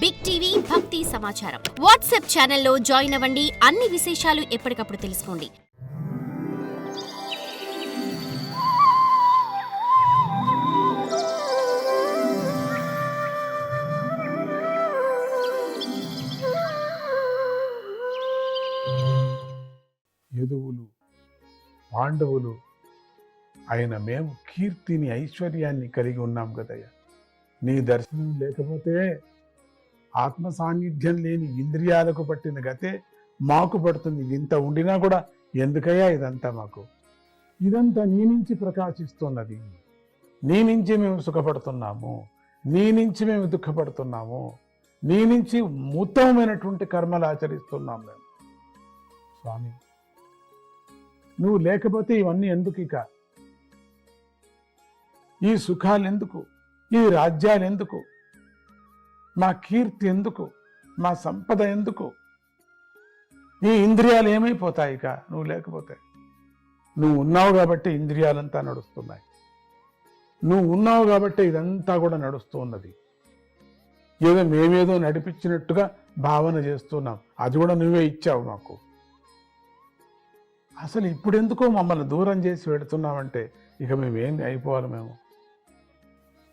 Big TV భక్తి సమాచారం WhatsApp ఛానల్లో జాయిన్ అవ్వండి. అన్ని విశేషాలు ఎప్పటికప్పుడు తెలుసుకోండి. యదువులు పాండవులు ఆయన మేము కీర్తిని ఐశ్వర్యాన్ని కలిగి ఉన్నాం కదయ్యా. నీ దర్శనం లేకపోతే ఆత్మ సాన్నిధ్యం లేని ఇంద్రియాలకు పట్టిన గతే మాకు పడుతుంది. ఇంత ఉండినా కూడా ఎందుకయ్యా ఇదంతా మాకు? ఇదంతా నీ నుంచి ప్రకాశిస్తున్నది. నీ నుంచి మేము సుఖపడుతున్నాము. నీ నుంచి మేము దుఃఖపడుతున్నాము. నీ నుంచి ఉత్తమమైనటువంటి కర్మలు ఆచరిస్తున్నాం మేము. స్వామి నువ్వు లేకపోతే ఇవన్నీ ఎందుకు ఇక? ఈ సుఖాలు ఎందుకు ఈ రాజ్యాలు ఎందుకు మా కీర్తి ఎందుకు? మా సంపద ఎందుకు? ఈ ఇంద్రియాలు ఏమైపోతాయి ఇక? నువ్వు లేకపోతే. నువ్వు ఉన్నావు కాబట్టి ఇంద్రియాలంతా నడుస్తున్నాయి. నువ్వు ఉన్నావు కాబట్టి ఇదంతా కూడా నడుస్తూ ఉన్నది. ఏదో మేమేదో నడిపించినట్టుగా భావన చేస్తున్నాం. అది కూడా నువ్వే ఇచ్చావు మాకు. అసలు ఇప్పుడెందుకో మమ్మల్ని దూరం చేసి పెడుతున్నామంటే ఇక మేమేం అయిపోవాలి మేము?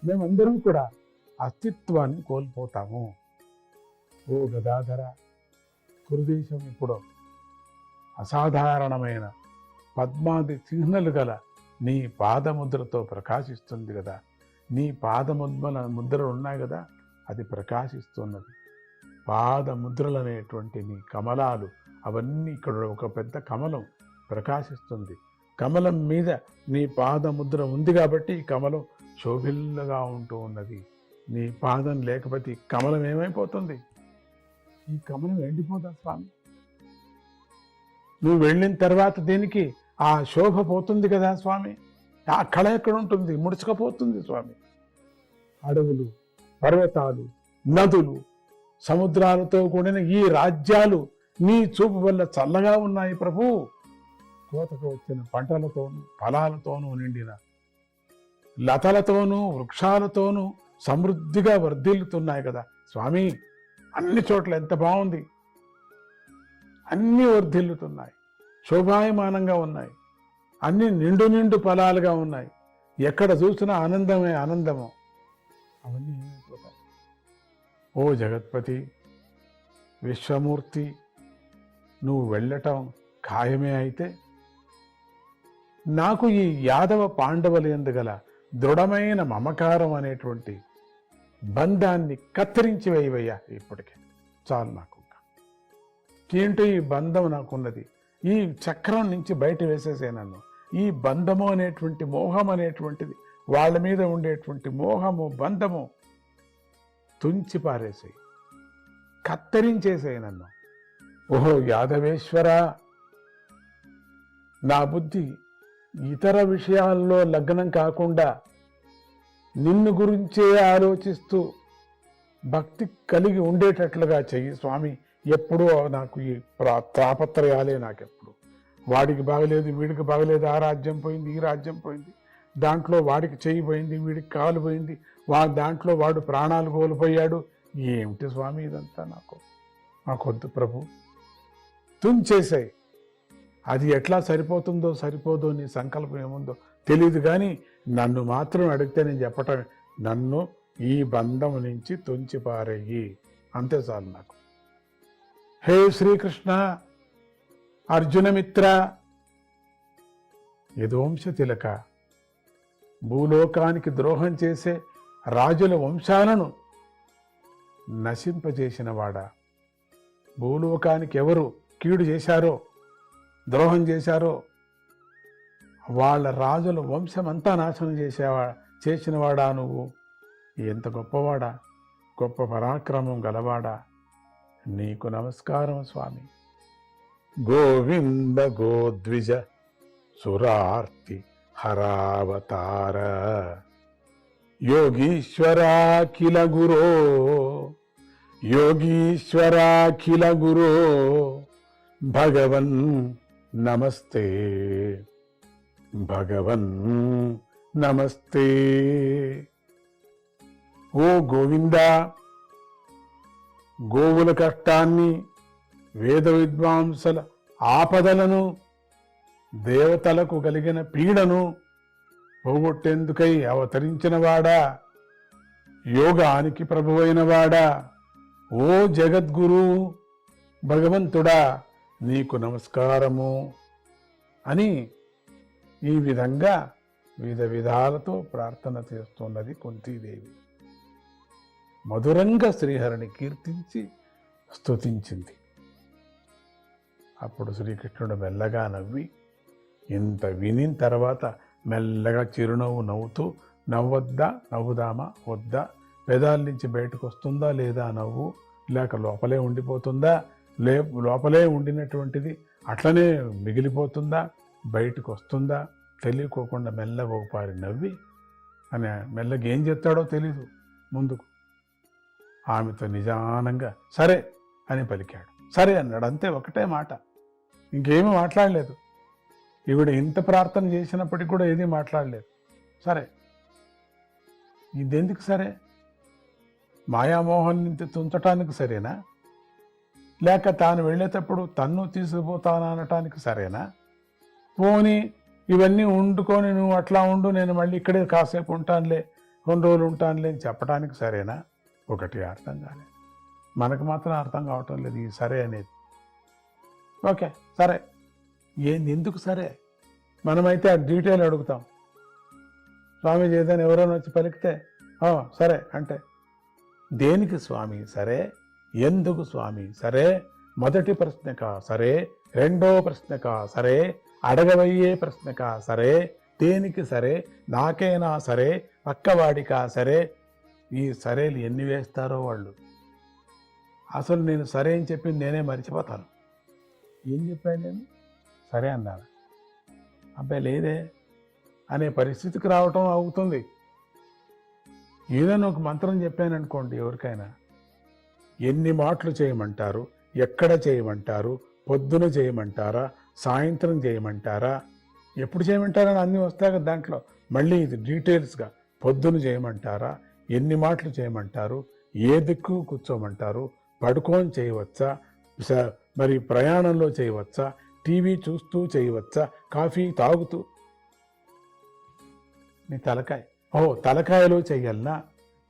మేమందరం కూడా అస్తిత్వాన్ని కోల్పోతాము. ఓ గదాధర కురుదేశం ఇప్పుడు అసాధారణమైన పద్మాది చిహ్నలు గల నీ పాదముద్రతో ప్రకాశిస్తుంది కదా. నీ పాదముద్మల ముద్రలు ఉన్నాయి కదా అది ప్రకాశిస్తున్నది. పాదముద్రలు అనేటువంటి నీ కమలాలు అవన్నీ ఇక్కడ ఒక పెద్ద కమలం ప్రకాశిస్తుంది. కమలం మీద నీ పాదముద్ర ఉంది కాబట్టి ఈ కమలం శోభిల్లగా ఉంటూ ఉన్నది. నీ పాదం లేకపోతే ఈ కమలం ఏమైపోతుంది? ఈ కమలం ఎండిపోతా స్వామి? నువ్వు వెళ్ళిన తర్వాత దీనికి ఆ శోభ పోతుంది కదా స్వామి? ఆ కళ ఎక్కడ ఉంటుంది? ముడుచుకపోతుంది స్వామి. అడవులు పర్వతాలు నదులు సముద్రాలతో కూడిన ఈ రాజ్యాలు నీ చూపు వల్ల చల్లగా ఉన్నాయి ప్రభు. కోతకు వచ్చిన పంటలతోనూ ఫలాలతోనూ నిండిన లతలతోనూ వృక్షాలతోనూ సమృద్ధిగా వర్ధిల్లుతున్నాయి కదా. స్వామి అన్ని చోట్ల ఎంత బాగుంది. అన్నీ వర్ధిల్లుతున్నాయి. శోభాయమానంగా ఉన్నాయి. అన్ని నిండు నిండు ఫలాలుగా ఉన్నాయి. ఎక్కడ చూసినా ఆనందమే ఆనందము. అవన్నీ ఏమైపోతాయి? ఓ జగత్పతి విశ్వమూర్తి నువ్వు వెళ్ళటం ఖాయమే అయితే నాకు ఈ యాదవ పాండవులు ఎందుగల దృఢమైన మమకారం అనేటువంటి బంధాన్ని కత్తిరించి వేయవయ్యా ఇప్పటికే. చాలు నాకు ఏంటో ఈ బంధం నాకున్నది? ఈ చక్రం నుంచి బయట వేసేసే నన్ను. ఈ బంధము అనేటువంటి మోహం అనేటువంటిది వాళ్ళ మీద ఉండేటువంటి మోహము బంధము తుంచి పారేసాయి. కత్తరించేసాయి నన్ను. ఓహో యాదవేశ్వర నా బుద్ధి ఇతర విషయాల్లో లగ్నం కాకుండా నిన్ను గురించే ఆలోచిస్తూ భక్తి కలిగి ఉండేటట్లుగా చెయ్యి స్వామి. ఎప్పుడూ నాకు ఈ ప్రా- తాపత్రయాలే నాకెప్పుడు. వాడికి బాగలేదు వీడికి బాగలేదు ఆ రాజ్యం పోయింది ఈ రాజ్యం పోయింది. దాంట్లో వాడికి చెయ్యి పోయింది వీడికి కాలు పోయింది వా దాంట్లో వాడు ప్రాణాలు కోల్పోయాడు. ఏమిటి స్వామి ఇదంతా నాకు? నాకొద్దు ప్రభు. తుంచేసాయి. అది ఎట్లా సరిపోతుందో సరిపోదో నీ సంకల్పం ఏముందో తెలియదు కానీ నన్ను మాత్రం అడిగితే నేను చెప్పటం నన్ను ఈ బంధం నుంచి తుంచిపారేయి. అంతే చాలు నాకు. హే శ్రీకృష్ణ అర్జునమిత్ర యదువంశ తిలక భూలోకానికి ద్రోహం చేసే రాజుల వంశాలను నశింపజేసిన వాడా. భూలోకానికి ఎవరు కీడు చేశారో ద్రోహం చేశారో వాళ్ళ రాజుల వంశమంతా నాశనం చేసేవా చేసినవాడా నువ్వు? ఎంత గొప్పవాడా? గొప్ప పరాక్రమం గలవాడా? నీకు నమస్కారం స్వామి. గోవింద గోద్విజ సురార్తి హరావతార. యోగీశ్వరాఖిల గురో యోగీశ్వరాఖిల గురో భగవన్ నమస్తే. భగవన్ నమస్తే. ఓ గోవింద గోవుల కష్టాన్ని వేద విద్వాంసుల ఆపదలను దేవతలకు కలిగిన పీడను పోగొట్టేందుకై అవతరించినవాడా యోగానికి ప్రభువైనవాడా ఓ జగద్గురు భగవంతుడా నీకు నమస్కారము అని ఈ విధంగా వివిధ విధాలతో ప్రార్థన చేస్తున్నది కుంతీదేవి. మధురంగా శ్రీహరిని కీర్తించి స్తుతించింది. అప్పుడు శ్రీకృష్ణుడు మెల్లగా నవ్వి ఇంత వినిన తర్వాత మెల్లగా చిరునవ్వు నవ్వుతూ నవ్వొద్దా నవ్వుదామా? వద్దా? పెదాల నుంచి బయటకు వస్తుందా లేదా? నవ్వు. లేక లోపలే ఉండిపోతుందా? లే లోపలే ఉండినటువంటిది అట్లనే మిగిలిపోతుందా? బయటకు వస్తుందా తెలియకోకుండా మెల్లగా ఒకపారి నవ్వి అని మెల్లగా ఏం చెప్తాడో తెలీదు ముందుకు. ఆమెతో నిజానంగా సరే అని పలికాడు. సరే అన్నాడు. అంతే ఒకటే మాట. ఇంకేమీ మాట్లాడలేదు. ఈవిడ ఇంత ప్రార్థన చేసినప్పటికి కూడా ఏదీ మాట్లాడలేదు. సరే. ఇదెందుకు సరే? మాయామోహన్ తుంచటానికి సరేనా? లేక తాను వెళ్ళేటప్పుడు తన్ను తీసుకుపోతానటానికి సరేనా? పోనీ ఇవన్నీ వండుకొని నువ్వు అట్లా ఉండు నేను మళ్ళీ ఇక్కడే కాసేపు ఉంటానులే కొన్ని రోజులు ఉంటానులే అని చెప్పడానికి సరేనా? ఒకటి అర్థం కాలేదు మనకు మాత్రం అర్థం కావటం లేదు ఈ సరే అనేది. ఓకే సరే. ఏంది ఎందుకు సరే? మనమైతే ఆ డీటెయిల్ అడుగుతాం. స్వామీజీ ఏదైనా ఎవరైనా వచ్చి పలికితే సరే అంటే. దేనికి స్వామి సరే? ఎందుకు స్వామి సరే? మొదటి ప్రశ్నక సరే? రెండో ప్రశ్నక సరే? అడగబోయే ప్రశ్నకా సరే దేనికి సరే నాకైనా సరే పక్కవాడికా సరే ఈ సరేలు ఎన్ని వేస్తారో వాళ్ళు. అసలు నేను సరే అని చెప్పింది నేనే మర్చిపోతాను. ఏం చెప్పాను నేను? సరే అన్నాను. అబ్బాయి లేదే అనే పరిస్థితికి రావటం అవుతుంది. ఏదైనా ఒక మంత్రం చెప్పాననుకోండి ఎవరికైనా. ఎన్ని మాటలు చేయమంటారు? ఎక్కడ చేయమంటారు? పొద్దున చేయమంటారా? సాయంత్రం చేయమంటారా? ఎప్పుడు చేయమంటారని అన్నీ వస్తాయి కదా దాంట్లో. మళ్ళీ ఇది డీటెయిల్స్గా. పొద్దున చేయమంటారా? ఎన్ని మాటలు చేయమంటారు? ఏ దిక్కు కూర్చోమంటారు? పడుకొని చేయవచ్చా? స- మరి ప్రయాణంలో చేయవచ్చా? టీవీ చూస్తూ చేయవచ్చా? కాఫీ తాగుతూ? నీ తలకాయ. ఓ తలకాయలో చెయ్యాలనా?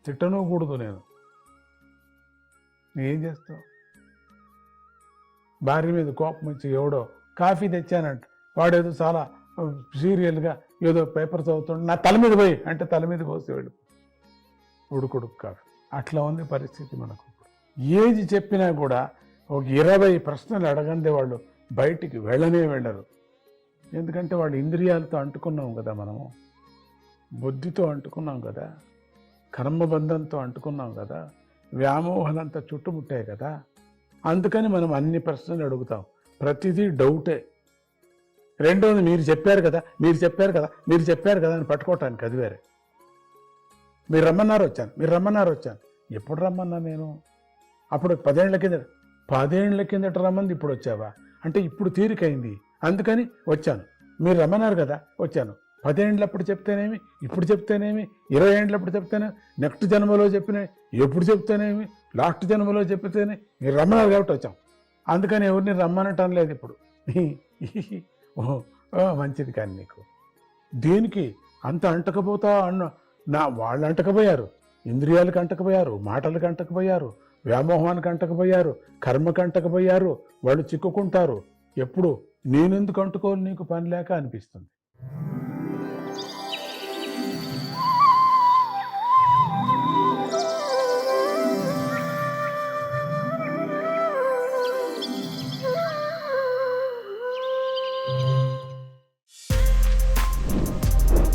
తిట్టనూకూడదు నేను. ఏం చేస్తావు? భార్య మీద కోపం వచ్చి ఎవడో కాఫీ తెచ్చానంట. వాడేదో చాలా సీరియల్గా ఏదో పేపర్ చదువుతుండే. నా తల మీద పోయి అంటే తల మీద పోసి వెళ్ళు ఉడుకుడుకు కాఫీ అట్లా ఉంది పరిస్థితి మనకు. ఏది చెప్పినా కూడా ఒక ఇరవై ప్రశ్నలు అడగందే వాళ్ళు బయటికి వెళ్ళనే వెళ్ళరు. ఎందుకంటే వాళ్ళు ఇంద్రియాలతో అంటుకున్నాం కదా మనము. బుద్ధితో అంటుకున్నాం కదా. కర్మబంధంతో అంటుకున్నాం కదా. వ్యామోహనంతా చుట్టుముట్టాయి కదా. అందుకని మనం అన్ని ప్రశ్నలు అడుగుతాం. ప్రతిదీ డౌటే రెండోది మీరు చెప్పారు కదా మీరు చెప్పారు కదా మీరు చెప్పారు కదా అని పట్టుకోవటానికి అది వేరే. మీరు రమ్మన్నారు వచ్చాను మీరు రమ్మన్నారు వచ్చాను. ఎప్పుడు రమ్మన్నా నేను? అప్పుడు పదేళ్ళ కింద పదేళ్ళ కిందట రమ్మంది ఇప్పుడు వచ్చావా? అంటే ఇప్పుడు తీరికైంది. అందుకని వచ్చాను. మీరు రమ్మన్నారు కదా వచ్చాను. పదేండ్లప్పుడు చెప్తేనేమి ఇప్పుడు చెప్తేనేమి ఇరవై ఏండ్లప్పుడు చెప్తేనే నెక్స్ట్ జన్మలో చెప్పిన ఎప్పుడు చెప్తేనేమి లాస్ట్ జన్మలో చెప్తేనే మీరు రమ్మన్నారు కాబట్టి వచ్చాం. అందుకని ఎవరిని రమ్మనటం లేదు ఇప్పుడు. మంచిది కానీ నీకు. దేనికి అంత అంటకపోతా అన్న నా వాళ్ళు అంటకపోయారు ఇంద్రియాలకు అంటకపోయారు మాటలకు అంటకపోయారు వ్యామోహానికి అంటకపోయారు కర్మకు అంటకపోయారు వాళ్ళు చిక్కుకుంటారు. ఎప్పుడు నేనెందుకు అంటుకోవాలి నీకు పని లేక అనిపిస్తుంది.